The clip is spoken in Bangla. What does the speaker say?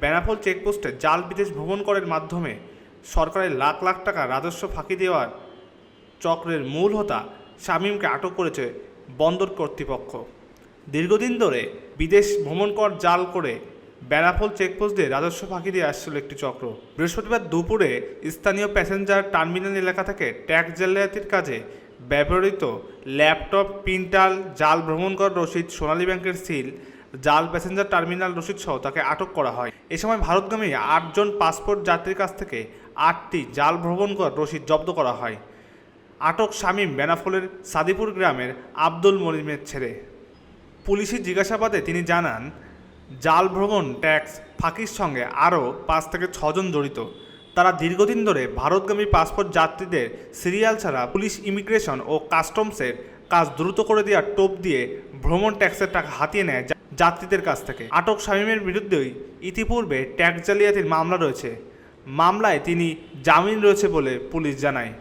বেনাপোল চেকপোস্টে জাল বিদেশ ভ্রমণ করার মাধ্যমে সরকারের লাখ লাখ টাকা রাজস্ব ফাঁকি দেওয়ার চক্রের মূল হোতা শামীমকে আটক করেছে বন্দর কর্তৃপক্ষ। দীর্ঘদিন ধরে বিদেশ ভ্রমণ কর জাল করে বেনাপোল চেকপোস্ট দিয়ে রাজস্ব ফাঁকি দিয়ে আসছিল একটি চক্র। বৃহস্পতিবার দুপুরে স্থানীয় প্যাসেঞ্জার টার্মিনাল এলাকা থেকে ট্যাক্স জালিয়াতির কাজে ব্যবহৃত ল্যাপটপ প্রিন্টাল জাল ভ্রমণ কর রসিদ সোনালী ব্যাংকের সিল জাল প্যাসেঞ্জার টার্মিনাল রসিদ সহ তাকে আটক করা হয়। এ সময় ভারতগামী আটজন পাসপোর্ট যাত্রীর কাছ থেকে আটটি জাল ভ্রমণ কর রসিদ জব্দ করা হয়। আটক শামীম বেনাফলের সাদিপুর গ্রামের আব্দুল মলিমের ছেলে। পুলিশি জিজ্ঞাসাবাদে তিনি জানান, জাল ভ্রমণ ট্যাক্স ফাঁকির সঙ্গে আরও পাঁচ থেকে ছজন জড়িত। তারা দীর্ঘদিন ধরে ভারতগামী পাসপোর্ট যাত্রীদের সিরিয়াল ছাড়া পুলিশ ইমিগ্রেশন ও কাস্টমসের কাজ দ্রুত করে দেওয়ার টোপ দিয়ে ভ্রমণ ট্যাক্সের টাকা হাতিয়ে নেয়। যাত্রীদের কাছ থেকে। আটক শামীমের বিরুদ্ধেই ইতিপূর্বে ট্যাক্স জালিয়াতির মামলা রয়েছে। মামলায় তিনি জামিন রয়েছে বলে পুলিশ জানায়।